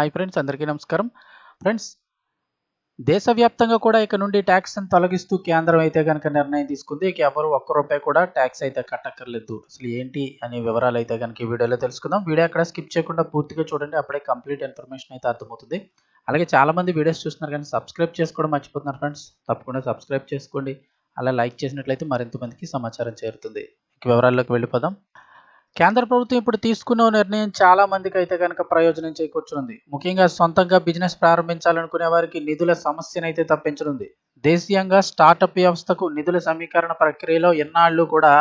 Hi friends అందరికీ నమస్కారం. Friends దేశవ్యాప్తంగా కూడా ఇక నుండి ట్యాక్స్ని తొలగిస్తూ కేంద్రం అయితే కనుక నిర్ణయం తీసుకుంది. ఇక ఎవరు ఒక్క రూపాయి కూడా ట్యాక్స్ అయితే కట్టక్కర్లేదు. అసలు ఏంటి అనే వివరాలు అయితే కనుక ఈ వీడియోలో తెలుసుకుందాం. వీడియో అక్కడ స్కిప్ చేయకుండా పూర్తిగా చూడండి అప్పుడే కంప్లీట్ ఇన్ఫర్మేషన్ అయితే అర్థమవుతుంది. అలాగే చాలా మంది వీడియోస్ చూస్తున్నారు కానీ సబ్స్క్రైబ్ చేసుకోవడం మర్చిపోతున్నారు ఫ్రెండ్స్ తప్పకుండా సబ్స్క్రైబ్ చేసుకోండి. అలా లైక్ చేసినట్లయితే మరింత మందికి సమాచారం చేరుతుంది. ఇక వివరాల్లోకి వెళ్ళిపోదాం. కేంద్ర ప్రభుత్వం ఇప్పుడు తీసుకున్న నిర్ణయం చాలా మందికి అయితే కనుక ప్రయోజనం చేకూర్చునుంది ముఖ్యంగా సొంతంగా బిజినెస్ ప్రారంభించాలనుకునే వారికి నిధుల సమస్యనైతే తప్పించనుంది. దేశీయంగా స్టార్టప్ వ్యవస్థకు నిధుల సమీకరణ ప్రక్రియలో ఎన్నాళ్ళు కూడా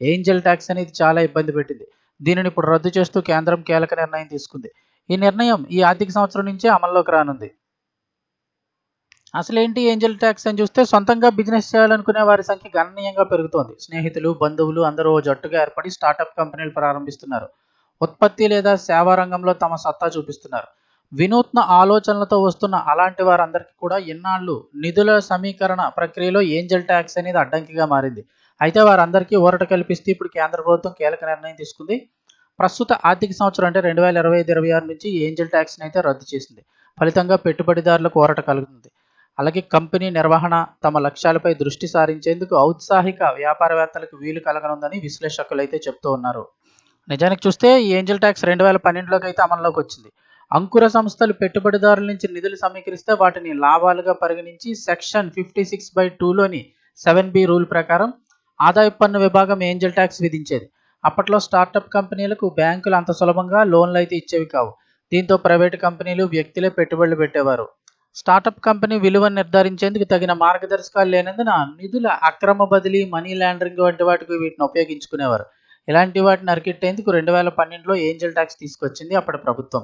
ఏంజల్ ట్యాక్స్ అనేది చాలా ఇబ్బంది పెట్టింది. దీనిని ఇప్పుడు రద్దు చేస్తూ కేంద్రం కీలక నిర్ణయం తీసుకుంది. ఈ నిర్ణయం ఈ ఆర్థిక సంవత్సరం నుంచే అమల్లోకి రానుంది. అసలు ఏంటి ఏంజల్ ట్యాక్స్ అని చూస్తే సొంతంగా బిజినెస్ చేయాలనుకునే వారి సంఖ్య గణనీయంగా పెరుగుతోంది. స్నేహితులు బంధువులు అందరూ జట్టుగా ఏర్పడి స్టార్టప్ కంపెనీలు ప్రారంభిస్తున్నారు. ఉత్పత్తి లేదా సేవా రంగంలో తమ సత్తా చూపిస్తున్నారు. వినూత్న ఆలోచనలతో వస్తున్న అలాంటి వారందరికీ కూడా ఇన్నాళ్ళు నిధుల సమీకరణ ప్రక్రియలో ఏంజల్ ట్యాక్స్ అనేది అడ్డంకిగా మారింది. అయితే వారందరికీ ఊరట కల్పిస్తూ ఇప్పుడు కేంద్ర ప్రభుత్వం కీలక నిర్ణయం తీసుకుంది. ప్రస్తుత ఆర్థిక సంవత్సరం అంటే రెండు వేల ఇరవై ఐదు ఇరవై ఆరు నుంచి ఏంజల్ ట్యాక్స్ని అయితే రద్దు చేసింది. ఫలితంగా పెట్టుబడిదారులకు ఊరట కలుగుతుంది. అలాగే కంపెనీ నిర్వహణ తమ లక్ష్యాలపై దృష్టి సారించేందుకు ఔత్సాహిక వ్యాపారవేత్తలకు వీలు కలగనుందని విశ్లేషకులు అయితే చెప్తూ ఉన్నారు. నిజానికి చూస్తే ఈ ఏంజల్ ట్యాక్స్ రెండు వేల పన్నెండులోకి అయితే అమల్లోకి వచ్చింది. అంకుర సంస్థలు పెట్టుబడిదారుల నుంచి నిధులు సమీకరిస్తే వాటిని లాభాలుగా పరిగణించి సెక్షన్ ఫిఫ్టీ సిక్స్ బై టూలోని సెవెన్ బి రూల్ ప్రకారం ఆదాయ పన్ను విభాగం ఏంజల్ ట్యాక్స్ విధించేది. అప్పట్లో స్టార్టప్ కంపెనీలకు బ్యాంకులు అంత సులభంగా లోన్లు అయితే ఇచ్చేవి కావు. దీంతో ప్రైవేటు కంపెనీలు వ్యక్తులే పెట్టుబడులు పెట్టేవారు. స్టార్టప్ కంపెనీ విలువను నిర్ధారించేందుకు తగిన మార్గదర్శకాలు లేనందున నిధుల అక్రమ బదిలీ మనీ లాండరింగ్ వంటి వాటికి వీటిని ఉపయోగించుకునేవారు. ఇలాంటి వాటిని అరికెట్టేందుకు రెండు వేల పన్నెండులో ఏంజల్ ట్యాక్స్ తీసుకొచ్చింది అప్పటి ప్రభుత్వం.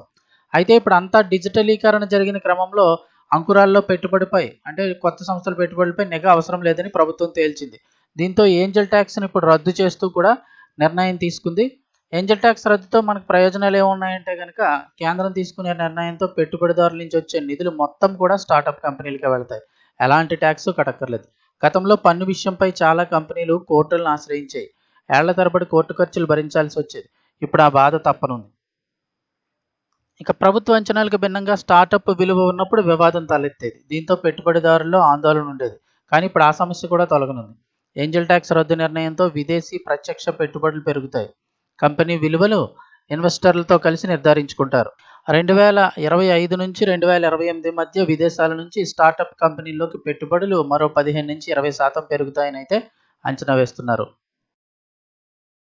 అయితే ఇప్పుడు అంతా డిజిటలీకరణ జరిగిన క్రమంలో అంకురాల్లో పెట్టుబడిపై అంటే కొత్త సంస్థల పెట్టుబడిపై నిఘా అవసరం లేదని ప్రభుత్వం తేల్చింది. దీంతో ఏంజల్ ట్యాక్స్ని ఇప్పుడు రద్దు చేస్తూ కూడా నిర్ణయం తీసుకుంది. ఏంజల్ ట్యాక్స్ రద్దుతో మనకు ప్రయోజనాలు ఏమున్నాయంటే కనుక కేంద్రం తీసుకునే నిర్ణయంతో పెట్టుబడిదారుల నుంచి వచ్చే నిధులు మొత్తం కూడా స్టార్టప్ కంపెనీలకే వెళ్తాయి. ఎలాంటి ట్యాక్స్ కట్టక్కర్లేదు. గతంలో పన్ను విషయంపై చాలా కంపెనీలు కోర్టులను ఆశ్రయించాయి. ఏళ్ళ తరబడి కోర్టు ఖర్చులు భరించాల్సి వచ్చేది. ఇప్పుడు ఆ బాధ తప్పనుంది. ఇక ప్రభుత్వ అంచనాలకు భిన్నంగా స్టార్టప్ విలువ ఉన్నప్పుడు వివాదం తలెత్తేది. దీంతో పెట్టుబడిదారుల్లో ఆందోళన ఉండేది. కానీ ఇప్పుడు ఆ సమస్య కూడా తొలగనుంది. ఏంజల్ ట్యాక్స్ రద్దు నిర్ణయంతో విదేశీ ప్రత్యక్ష పెట్టుబడులు పెరుగుతాయి. కంపెనీ విలువలు ఇన్వెస్టర్లతో కలిసి నిర్ధారించుకుంటారు. రెండు వేల ఇరవై ఐదు నుంచి రెండు వేల ఇరవై ఎనిమిది మధ్య విదేశాల నుంచి స్టార్టప్ కంపెనీల్లోకి పెట్టుబడులు మరో పదిహేను నుంచి ఇరవై శాతం పెరుగుతాయని అయితే అంచనా వేస్తున్నారు.